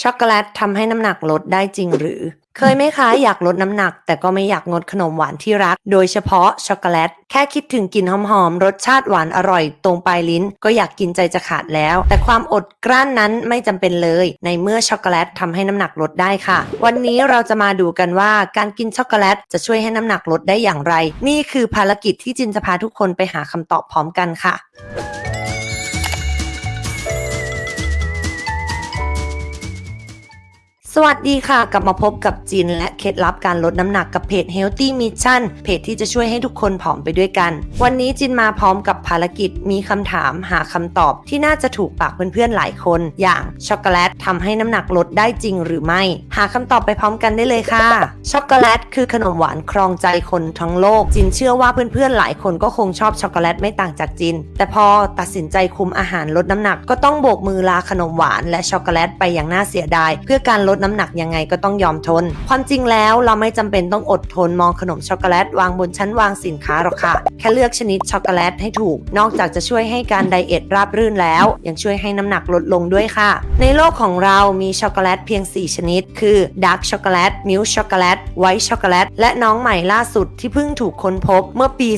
ช็อกโกแลตทำให้น้ำหนักลดได้จริงหรือ เคยไหมคะอยากลดน้ำหนัก แต่ก็ไม่อยากงดขนมหวานที่รัก โดยเฉพาะช็อกโกแลต แค่คิดถึงกลิ่นหอมๆ รสชาติหวานอร่อยตรงปลายลิ้น ก็อยากกินใจจะขาดแล้ว แต่ความอดกลั้นนั้นไม่จำเป็นเลย ในเมื่อช็อกโกแลตทำให้น้ำหนักลดได้ค่ะ วันนี้เราจะมาดูกันว่าการกินช็อกโกแลตจะช่วยให้น้ำหนักลดได้อย่างไร นี่คือภารกิจที่จินจะพาทุกคนไปหาคำตอบพร้อมกันค่ะ สวัสดีค่ะ กลับมาพบกับจินและเคล็ดลับการลดน้ำหนักกับเพจ Healthy Mission เพจที่จะช่วยให้ทุกคนผอมไปด้วยกัน วันนี้จินมาพร้อมกับภารกิจมีคำถามหาคำตอบที่น่าจะถูกปากเพื่อนๆหลายคน อย่างช็อกโกแลตทำให้น้ำหนักลดได้จริงหรือไม่ หาคำตอบไปพร้อมกันได้เลยค่ะ ช็อกโกแลตคือขนมหวานครองใจคนทั้งโลก จินเชื่อว่าเพื่อนๆหลายคนก็คงชอบช็อกโกแลตไม่ต่างจากจิน แต่พอตัดสินใจคุมอาหารลดน้ำหนัก ก็ต้องโบกมือลาขนมหวานและช็อกโกแลตไปอย่างน่าเสียดาย เพื่อการลดน้ำหนักยังไงก็ต้องยอมทน ความจริงแล้วเราไม่จำเป็นต้องอดทนมองขนมช็อกโกแลตวางบนชั้นวางสินค้าหรอกค่ะ แค่เลือกชนิดช็อกโกแลตให้ถูก นอกจากจะช่วยให้การไดเอทราบรื่นแล้ว ยังช่วยให้น้ำหนักลดลงด้วยค่ะ ในโลกของเรามีช็อกโกแลตเพียง 4 ชนิด คือดาร์กช็อกโกแลตมิลช็อกโกแลตไวท์ช็อกโกแลตและน้องใหม่ล่าสุดที่เพิ่งถูกค้นพบเมื่อปี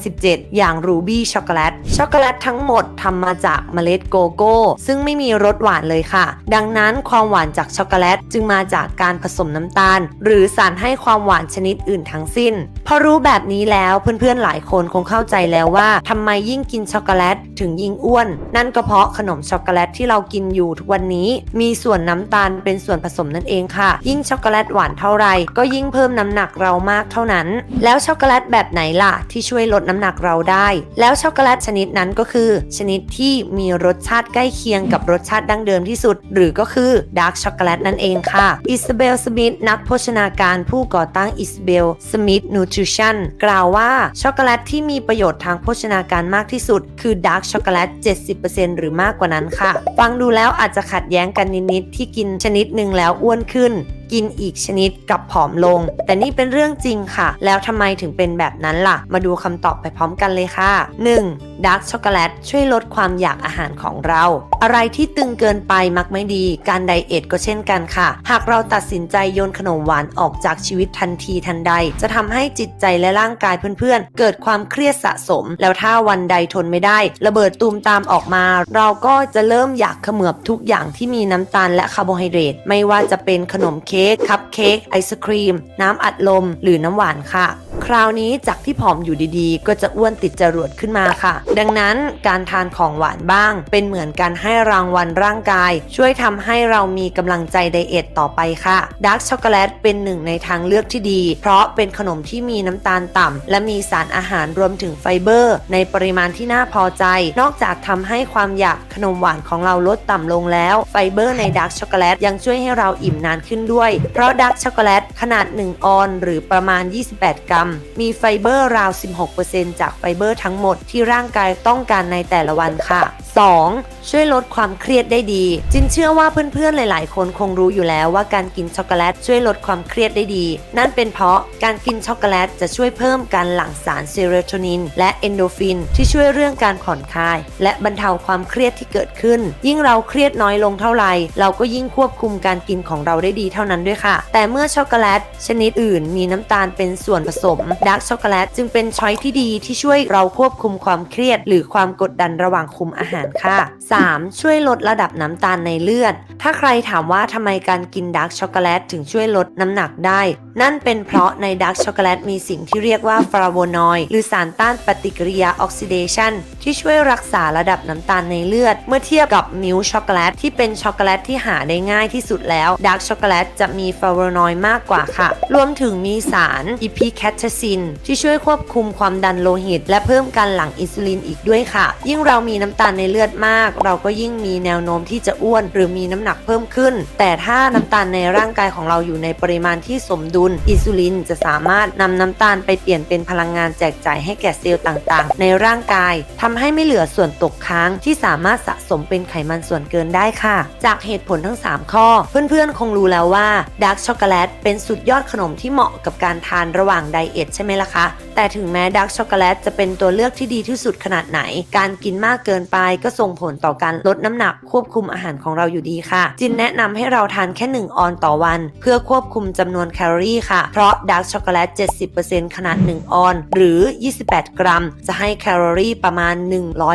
2017 อย่างรูบี้ช็อกโกแลตช็อกโกแลตทั้งหมดทำมาจากเมล็ดโกโก้ ซึ่งไม่มีรสหวานเลยค่ะ ดังนั้นความหวานจากช็อกโกแลตจึงมาจากการผสมน้ำตาล หรือสารให้ความหวานชนิดอื่นทั้งสิ้น พอรู้แบบนี้แล้วเพื่อนๆหลายคนคงเข้าใจแล้วว่าทำไมยิ่งกินช็อกโกแลตถึงยิ่งอ้วน นั่นก็เพราะขนมช็อกโกแลตที่เรากินอยู่ทุกวันนี้ มีส่วนน้ำตาลเป็นส่วนผสมนั่นเองค่ะ ยิ่งช็อกโกแลตหวานเท่าไหร่ก็ยิ่งเพิ่มน้ำหนักเรามากเท่านั้น แล้วช็อกโกแลตแบบไหนล่ะที่ช่วยลดน้ำหนักเราได้ แล้วช็อกโกแลตชนิดนั้นก็คือ ชนิดที่มีรสชาติใกล้เคียงกับรสชาติดั้งเดิมที่สุด หรือก็คือดาร์กช็อกโกแลตนั่นเองค่ะอิสเบลสมิธนักโภชนาการผู้ก่อตั้งอิสเบลสมิธนูทริชั่นกล่าวว่าช็อกโกแลตที่มีประโยชน์ทางโภชนาการมากที่สุด คือดาร์กช็อกโกแลต 70%หรือมากกว่านั้นค่ะ ฟังดูแล้วอาจจะขัดแย้งกันนิดๆที่กินชนิดหนึ่งแล้วอ้วนขึ้น กินอีกชนิดกับผอมลง แต่นี่เป็นเรื่องจริงค่ะ แล้วทำไมถึงเป็นแบบนั้นล่ะ มาดูคำตอบไปพร้อมกันเลยค่ะ 1. ดาร์กช็อกโกแลตช่วยลดความอยากอาหารของเรา อะไรที่ตึงเกินไปมักไม่ดี การไดเอทก็เช่นกันค่ะ หากเราตัดสินใจโยนขนมหวานออกจากชีวิตทันทีทันใด จะทำให้จิตใจและร่างกายเพื่อนๆ เกิดความเครียดสะสม แล้วถ้าวันใดทนไม่ได้ ระเบิดตูมตามออกมา เราก็จะเริ่มอยากขมือบทุกอย่างที่มีน้ำตาลและคาร์โบไฮเดรตไม่ว่าจะเป็นขนมเคค้กคัพเค้กไอศครีม น้ำอัดลม หรือน้ำหวานค่ะ คราวนี้จากที่ผอมอยู่ดีๆ ก็จะอ้วนติดจรวดขึ้นมาค่ะ ดังนั้นการทานของหวานบ้าง เป็นเหมือนการให้รางวัลร่างกาย ช่วยทำให้เรามีกำลังใจไดเอทต่อไปค่ะดาร์กช็อกโกแลตเป็นหนึ่งในทางเลือกที่ดี เพราะเป็นขนมที่มีน้ำตาลต่ำและมีสารอาหารรวมถึงไฟเบอร์ ในปริมาณที่น่าพอใจ นอกจากทำให้ความอยากขนมหวานของเราลดต่ำลงแล้ว ไฟเบอร์ในดาร์กช็อกโกแลตยังช่วยให้เราอิ่มนานขึ้นด้วยเพราะดาร์กช็อกโกแลตขนาด 1 ออนหรือประมาณ 28 กรัม มีไฟเบอร์ราว 16%จากไฟเบอร์ทั้งหมดที่ร่างกายต้องการในแต่ละวันค่ะ 2. ช่วยลดความเครียดได้ดี จินเชื่อว่าเพื่อนๆหลาย ๆ คนคงรู้อยู่แล้วว่าการกินช็อกโกแลตช่วยลดความเครียดได้ดี นั่นเป็นเพราะการกินช็อกโกแลตจะช่วยเพิ่มการหลั่งสารเซโรโทนิน และเอนโดฟิน ที่ช่วยเรื่องการผ่อนคลาย และบรรเทาความเครียดที่เกิดขึ้น ยิ่งเราเครียดน้อยลงเท่าไหร่เราก็ยิ่งควบคุมการกินของเราได้ดีเท่านั้นด้วยค่ะ แต่เมื่อช็อกโกแลตชนิดอื่น มีน้ำตาลเป็นส่วนผสมดาร์กช็อกโกแลตจึงเป็นช้อยที่ดีที่ช่วยเราควบคุมความเครียด หรือความกดดันระหว่างคุมอาหารค่ะ 3. ช่วยลดระดับน้ำตาลในเลือด ถ้าใครถามว่าทำไมการกินดาร์กช็อกโกแลตถึงช่วยลดน้ำหนักได้ นั่นเป็นเพราะในดาร์กช็อกโกแลตมีสิ่งที่เรียกว่าฟลาโวนอยด์หรือสารต้านปฏิกิริยาออกซิเดชันที่ช่วยรักษาระดับน้ำตาลในเลือด เมื่อเทียบกับมิลช็อกโกแลตที่เป็นช็อกโกแลตที่หาได้ง่ายที่สุดแล้วดาร์กช็อกโกแลตจะมีฟลาโวนอยด์มากกว่าค่ะ รวมถึงมีสารอีพีแคทซิน ที่ช่วยควบคุมความดันโลหิต และเพิ่มการหลั่งอินซูลินอีกด้วยค่ะ ยิ่งเรามีน้ำตาลในเลือดือดมาก เราก็ยิ่งมีแนวโน้มที่จะอ้วน หรือมีน้ำหนักเพิ่มขึ้น แต่ถ้าน้ำตาลในร่างกายของเราอยู่ในปริมาณที่สมดุล อินซูลินจะสามารถนำน้ำตาลไปเปลี่ยนเป็นพลังงานแจกจ่ายให้แก่เซลล์ต่างๆ ในร่างกายทำให้ไม่เหลือส่วนตกค้างที่สามารถสะสมเป็นไขมันส่วนเกินได้ค่ะ จากเหตุผลทั้ง 3 ข้อ เพื่อนๆ คงรู้แล้วว่าดาร์กช็อกโกแลตเป็นสุดยอดขนมที่เหมาะกับการทานระหว่างไดเอทใช่ไหมล่ะคะ แต่ถึงแม้ดาร์กช็อกโกแลตจะเป็นตัวเลือกที่ดีที่สุดขนาดไหน การกินมากเกินไปก็ส่งผลต่อการลดน้ำหนักควบคุมอาหารของเราอยู่ดีค่ะ จินแนะนำให้เราทานแค่ 1 ออนต่อวัน เพื่อควบคุมจำนวนแคลอรี่ค่ะ เพราะดาร์กช็อกโกแลต 70%ขนาด 1 ออน หรือ 28 กรัม จะให้แคลอรี่ประมาณ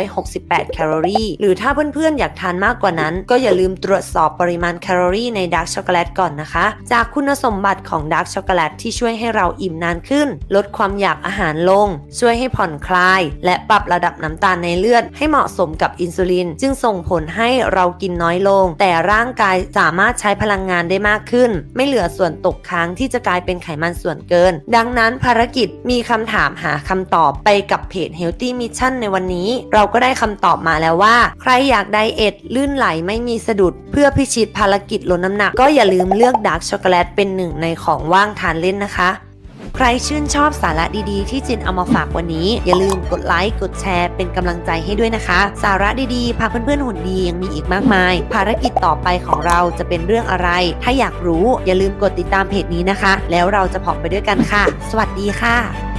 168 แคลอรี่ หรือถ้าเพื่อนๆ อยากทานมากกว่านั้น ก็อย่าลืมตรวจสอบปริมาณแคลอรี่ในดาร์กช็อกโกแลตก่อนนะคะ จากคุณสมบัติของดาร์กช็อกโกแลตที่ช่วยให้เราอิ่มนานขึ้น ลดความอยากอาหารลง ช่วยให้ผ่อนคลาย และปรับระดับน้ำตาลในเลือด ให้เหมาะสมกับอินซูลิน จึงส่งผลให้เรากินน้อยลง แต่ร่างกายสามารถใช้พลังงานได้มากขึ้น ไม่เหลือส่วนตกค้างที่จะกลายเป็นไขมันส่วนเกิน ดังนั้นภารกิจมีคำถามหาคำตอบไปกับเพจ Healthy Mission ในวันนี้ เราก็ได้คำตอบมาแล้วว่า ใครอยากไดเอทลื่นไหลไม่มีสะดุด เพื่อพิชิตภารกิจลดน้ำหนัก ก็อย่าลืมเลือกดาร์กช็อกโกแลตเป็นหนึ่งในของว่างทานเล่นนะคะ ใครชื่นชอบสาระดีๆ ที่จินเอามาฝากวันนี้ อย่าลืมกดไลค์กดแชร์เป็นกำลังใจให้ด้วยนะคะ สาระดีๆ พาเพื่อนๆหุ่นดียังมีอีกมากมาย ภารกิจต่อไปของเราจะเป็นเรื่องอะไร ถ้าอยากรู้อย่าลืมกดติดตามเพจนี้นะคะ แล้วเราจะผอมไปด้วยกันค่ะ สวัสดีค่ะ